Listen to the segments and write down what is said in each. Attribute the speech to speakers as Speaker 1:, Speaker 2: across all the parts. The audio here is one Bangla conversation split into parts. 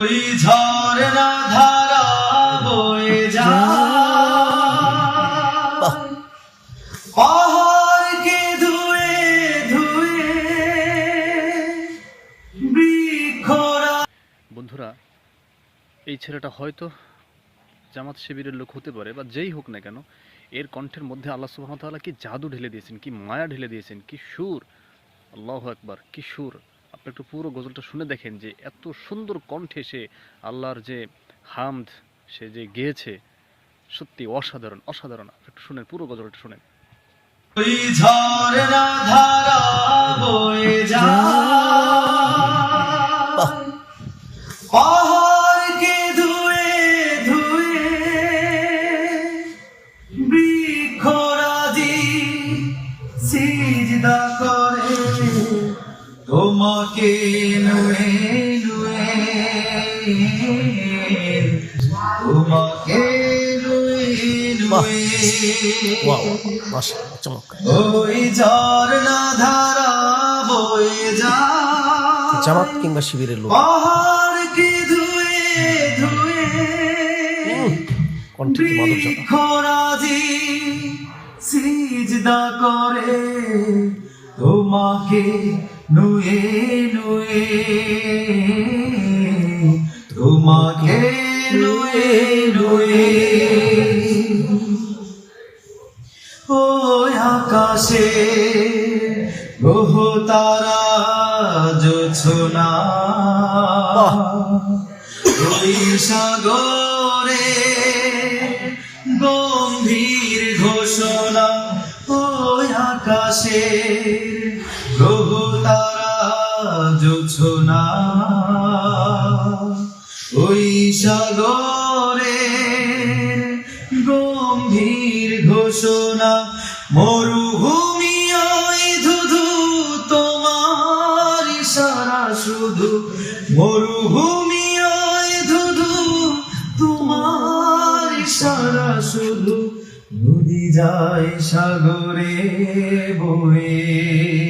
Speaker 1: ওই ঝর্ণা ধারা বয়ে যায় ধুয়ে ধুয়ে
Speaker 2: বন্ধুরা এই ছেলেটা হয়তো জামাত শিবিরের লোক হতে পারে বা যেই হোক না কেন এর কণ্ঠের মধ্যে আল্লাহ সুবাহতাল্লাহ কি জাদু ঢেলে দিয়েছেন কি মায়া ঢেলে দিয়েছেন কি সুর? আল্লাহ একবার কি সুর? আপনি একটু পুরো গজলটা শুনে দেখেন যে এত সুন্দর কণ্ঠে সে আল্লাহর যে হামদ সে যে গেয়েছে, সত্যি অসাধারণ অসাধারণ। আপনি একটু শুনেন, পুরো গজলটা শুনেন।
Speaker 1: ঝড় ঝর্ণা তোমাকে নুয়ে নুয়ে। তোমাকে ওই ঝর্ণা ধারা বয়ে
Speaker 3: জামাত কিংবা শিবিরের লোক।
Speaker 1: ধুয়ে ধুয়ে।
Speaker 3: কণ্ঠে
Speaker 1: সিজদা করে। তোমাকে নুয়ে নুয়ে তোমাকে নুয়ে নুয়ে ওই আকাশে গ্রহ তারা জোছনা। ওই সাগরে গম্ভীর ঘোষণা। ওই আকাশে জোছনা ওই সাগরে গম্ভীর ঘোষণা, মরুভূমি ওই ধুধু, তোমার সারা শুধু। মরুভূমি ধুধু, তোমার সারা শুধু। নদী যায় সাগরে বয়ে।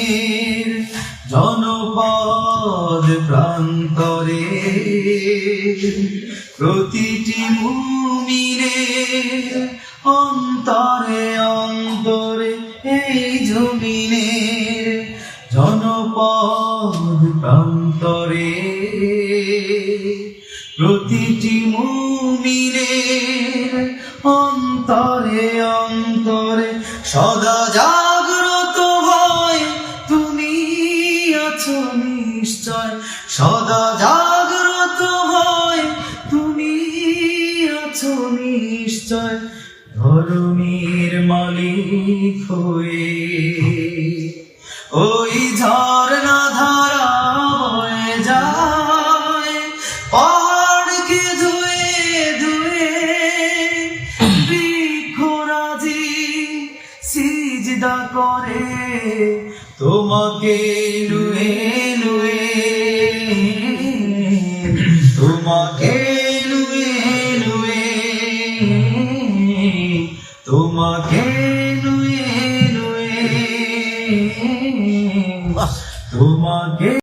Speaker 1: প্রান্তরে প্রতিটি মুমিনের অন্তরে অন্তরে এই জমিনের জনপদ প্রান্তরে প্রতিটি মুমিনের অন্তরে অন্তরে সদা জাগ্রত হয় তুমি আছো। নিশ্চয় সদা জাগ্রত হয়। তুমি আছো নিশ্চয় ধর্মীর মালিক হয়ে। ওই ঝর্ণা ধারা বয়ে যায় পাহাড়কে ধুয়ে ধুয়ে। বৃক্ষরাজি সিজদা করে তোমাকে নুয়ে তোমাকে